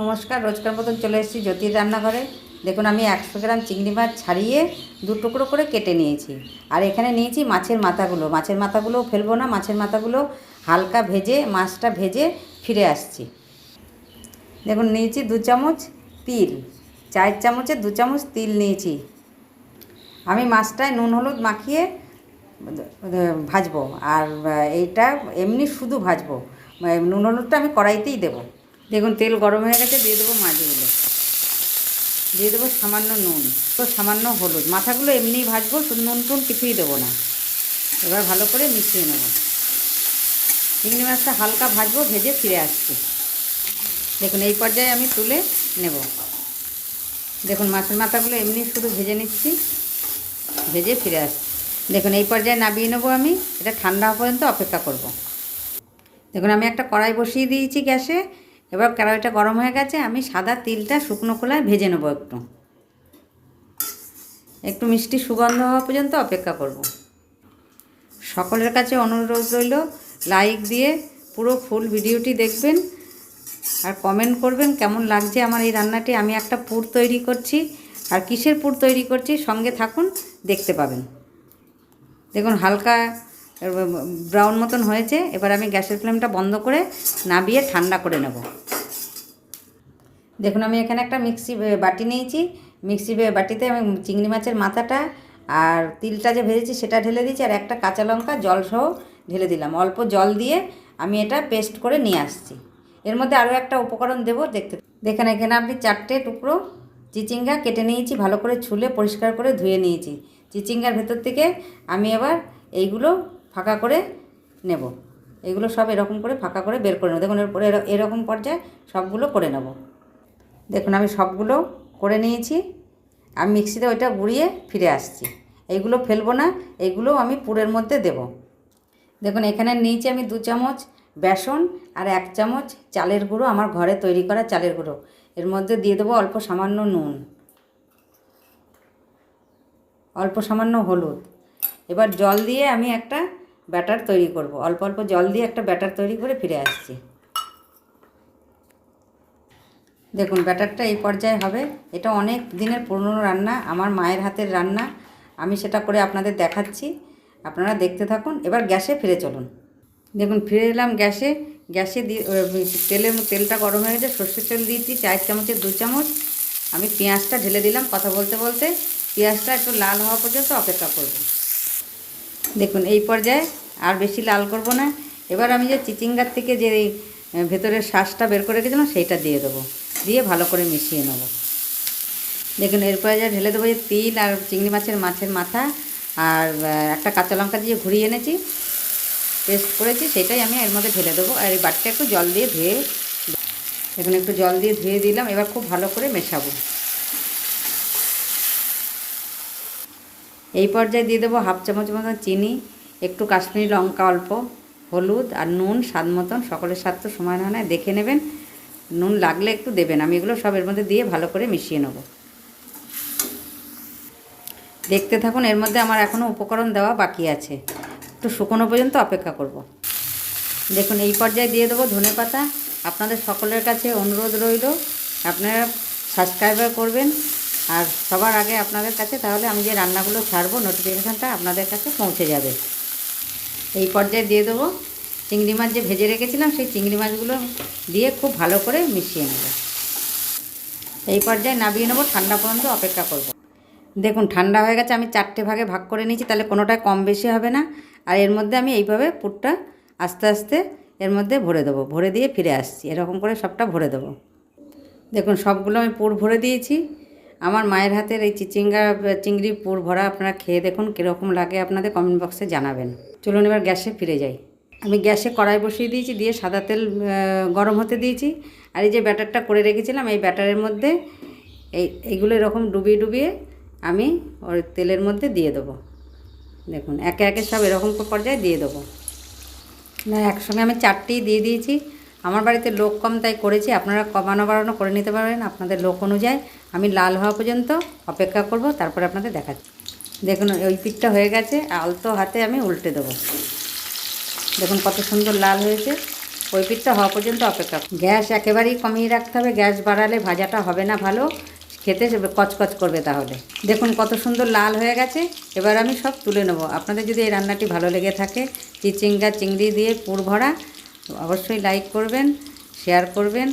নমস্কার, রোজকার মতন চলে এসেছি জ্যোতির রান্নাঘরে। দেখুন, আমি একশো গ্রাম চিংড়ি মাছ ছাড়িয়ে দু টুকরো করে কেটে নিয়েছি। আর এখানে নিয়েছি মাছের মাথাগুলো। মাছের মাথাগুলো ফেলব না, মাছের মাথাগুলো হালকা ভেজে, মাছটা ভেজে ফিরে আসছি। দেখুন, নিয়েছি দু চামচ তিল, চার চামচে দু চামচ তিল নিয়েছি। আমি মাছটায় নুন, হলুদ মাখিয়ে ভাজবো। আর এইটা এমনি শুধু ভাজবো। নুন, হলুদটা আমি কড়াইতেই দেবো। দেখুন, তেল গরম হয়ে গেছে, দিয়ে দেবো মাছগুলো। দিয়ে দেবো সামান্য নুন। তো সামান্য হলুদ। মাথাগুলো এমনিই ভাজবো নুন টুন কিছুই দেবো না। এবার ভালো করে মিশিয়ে নেব। চিংড়ি মাছটা হালকা ভাজবো, ভেজে ফিরে আসছি। দেখুন, এই পর্যায়ে আমি তুলে নেব। দেখুন, মাছের মাথাগুলো এমনি শুধু ভেজে নিচ্ছি, ভেজে ফিরে আসছি। দেখুন, এই পর্যায়ে নামিয়ে নেব আমি। এটা ঠান্ডা পর্যন্ত অপেক্ষা করব। দেখুন, আমি একটা কড়াই বসিয়ে দিয়েছি গ্যাসে। এবার কড়াইটা গরম হয়ে গেছে, আমি সাদা তিলটা শুকনো খোলায় ভেজে নেব একটু। একটু মিষ্টি সুগন্ধ হওয়া পর্যন্ত অপেক্ষা করব। সকলের কাছে অনুরোধ রইল লাইক দিয়ে পুরো ফুল ভিডিওটি দেখবেন আর কমেন্ট করবেন কেমন লাগছে আমার এই রান্নাটি। আমি একটা পুর তৈরি করছি আর কিসের পুর তৈরি করছি সঙ্গে থাকুন, দেখতে পাবেন। দেখুন, হালকা ব্রাউন মতন হয়েছে, এবার আমি গ্যাসের ফ্লেমটা বন্ধ করে নাবিয়ে ঠান্ডা করে নেব। দেখুন, আমি এখানে একটা মিক্সি বাটি নিয়েছি। মিক্সি বাটিতে আমি চিংড়ি মাছের মাথাটা আর তিলটা যে ভেজেছি সেটা ঢেলে দিয়েছি, আর একটা কাঁচা লঙ্কা জলসহ ঢেলে দিলাম। অল্প জল দিয়ে আমি এটা পেস্ট করে নিয়ে আসছি। এর মধ্যে আরও একটা উপকরণ দেব, দেখতে দেখেন, এখানে আপনি চারটে টুকরো চিচিঙ্গা কেটে নিয়েছি, ভালো করে ছুলে পরিষ্কার করে ধুয়ে নিয়েছি। চিচিঙ্গার ভেতর থেকে আমি এবার এইগুলো ফাঁকা করে নেব। এগুলো সব এরকম করে ফাঁকা করে বের করে নেব। দেখুন এরপরে এরকম পর্যায়ে সবগুলো করে নেব। দেখুন, আমি সবগুলো করে নিয়েছি। আমি মিক্সিতে ওইটা গুঁড়িয়ে ফিরে আসছি। এইগুলো ফেলব না, এইগুলো আমি পুরের মধ্যে দেব। দেখুন, এখানে নিয়েছি আমি দু চামচ বেসন আর এক চামচ চালের গুঁড়ো, আমার ঘরে তৈরি করা চালের গুঁড়ো। এর মধ্যে দিয়ে দেবো অল্প সামান্য নুন। অল্প সামান্য হলুদ। এবার জল দিয়ে আমি একটা ব্যাটার তৈরি করব। অল্প অল্প জল দিয়ে একটা ব্যাটার তৈরি করে ফিরে আসছি। দেখুন, ব্যাটারটা এই পর্যায়ে হবে। এটা অনেক দিনের পুরনো রান্না, আমার মায়ের হাতের রান্না। আমি সেটা করে আপনাদের দেখাচ্ছি। আপনারা দেখতে থাকুন। এবার গ্যাসে ফিরে চলুন। দেখুন, ফিরে এলাম গ্যাসে। গ্যাসে দিয়ে তেলে তেলটা গরম হয়ে গেছে। সর্ষের তেল দিয়েছি, চার চামচের দু চামচ। আমি পেঁয়াজটা ঢেলে দিলাম কথা বলতে বলতে। পেঁয়াজটা একটু লাল হওয়া পর্যন্ত অপেক্ষা করব। দেখুন, এই পর্যায়ে আর বেশি লাল করব না। এবার আমি যে চিচিঙ্গার থেকে যে ভেতরের শ্বাসটা বের করে রেখেছিলাম, সেইটা দিয়ে দেবো। দিয়ে ভালো করে মিশিয়ে নেব। দেখুন এর পর্যায়ে ঢেলে দেবো যে তিল আর চিংড়ি মাছের মাছের মাথা আর একটা কাঁচা লঙ্কা দিয়ে ঘুরিয়ে এনেছি। পেস্ট করেছি, সেটাই আমি এর মধ্যে ঢেলে দেবো। আর এই বাটটা একটু জল দিয়ে ধুয়ে এখন একটু জল দিয়ে ধুয়ে দিলাম। এবার খুব ভালো করে মেশাবো। এই পর্যায়ে দিয়ে দেবো হাফ চামচ মতন চিনি, একটু কাশ্মীরি লঙ্কা অল্প, হলুদ আর নুন, স্বাদ মতন, সকলের স্বাদ তো সমান হয় না, দেখে নেবেন। নুন লাগলে একটু দেবেন, আমি এগুলো সব এর মধ্যে দিয়ে ভালো করে মিশিয়ে নেব। দেখতে থাকুন, এর মধ্যে আমার এখনও উপকরণ দেওয়া বাকি আছে। একটু শুকনো পর্যন্ত অপেক্ষা করব। দেখুন, এই পর্যায়ে দিয়ে দেবো ধনে পাতা। আপনাদের সকলের কাছে অনুরোধ রইল, আপনারা সাবস্ক্রাইবার করবেন। আর সবার আগে আপনাদের কাছে, তাহলে আমি যে রান্নাগুলো ছাড়বো নোটিফিকেশানটা আপনাদের কাছে পৌঁছে যাবে। এই পর্যায়ে দিয়ে দেবো। চিংড়ি মাছ যে ভেজে রেখেছিলাম, সেই চিংড়ি মাছগুলো দিয়ে খুব ভালো করে মিশিয়ে নেব। এই পর্যায়ে নামিয়ে নেব, ঠান্ডা পর্যন্ত অপেক্ষা করব। দেখুন, ঠান্ডা হয়ে গেছে, আমি চারটে ভাগে ভাগ করে নিয়েছি, তাহলে কোনোটায় কম বেশি হবে না। আর এর মধ্যে আমি এইভাবে পুরটা আস্তে আস্তে এর মধ্যে ভরে দেবো, ভরে দিয়ে ফিরে আসছি। এরকম করে সবটা ভরে দেবো। দেখুন, সবগুলো আমি পুর ভরে দিয়েছি। আমার মায়ের হাতের এই চিচিঙ্গা, চিংড়ি পুর ভরা আপনারা খেয়ে দেখুন কীরকম লাগে আপনাদের কমেন্ট বক্সে জানাবেন। চলুন এবার গ্যাসে ফিরে যাই। আমি গ্যাসে কড়াই বসিয়ে দিয়েছি, দিয়ে সাদা তেল গরম হতে দিয়েছি। আর এই যে ব্যাটারটা করে রেখেছিলাম, এই ব্যাটারের মধ্যে এই, এইগুলো এরকম ডুবিয়ে ডুবিয়ে আমি ওর তেলের মধ্যে দিয়ে দেবো। দেখুন, একে একে সব এরকম পর্যায়ে দিয়ে দেবো। না, একসঙ্গে আমি চারটেই দিয়ে দিয়েছি। আমার বাড়িতে লোক কম, তাই করেছি। আপনারা কমানো বাড়ানো করে নিতে পারবেন আপনাদের লোক অনুযায়ী। আমি লাল হওয়া পর্যন্ত অপেক্ষা করব, তারপরে আপনাদের দেখাচ্ছি। দেখুন, ওই পিঠটা হয়ে গেছে, আলতো হাতে আমি উল্টে দেবো। দেখুন কত সুন্দর লাল হয়েছে। ওই পিঠটা হওয়া পর্যন্ত অপেক্ষা গ্যাস একেবারেই কমিয়ে রাখতে হবে। গ্যাস বাড়ালে ভাজাটা হবে না ভালো। খেতে কচকচ করবে তাহলে। দেখুন কত সুন্দর লাল হয়ে গেছে। এবার আমি সব তুলে নেব। আপনাদের যদি এই রান্নাটি ভালো লেগে থাকে, চিচিঙ্গা, চিংড়ি দিয়ে পুর ভরা অবশ্যই লাইক করবেন শেয়ার করবেন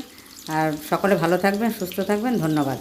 আর সকলে ভালো থাকবেন সুস্থ থাকবেন ধন্যবাদ।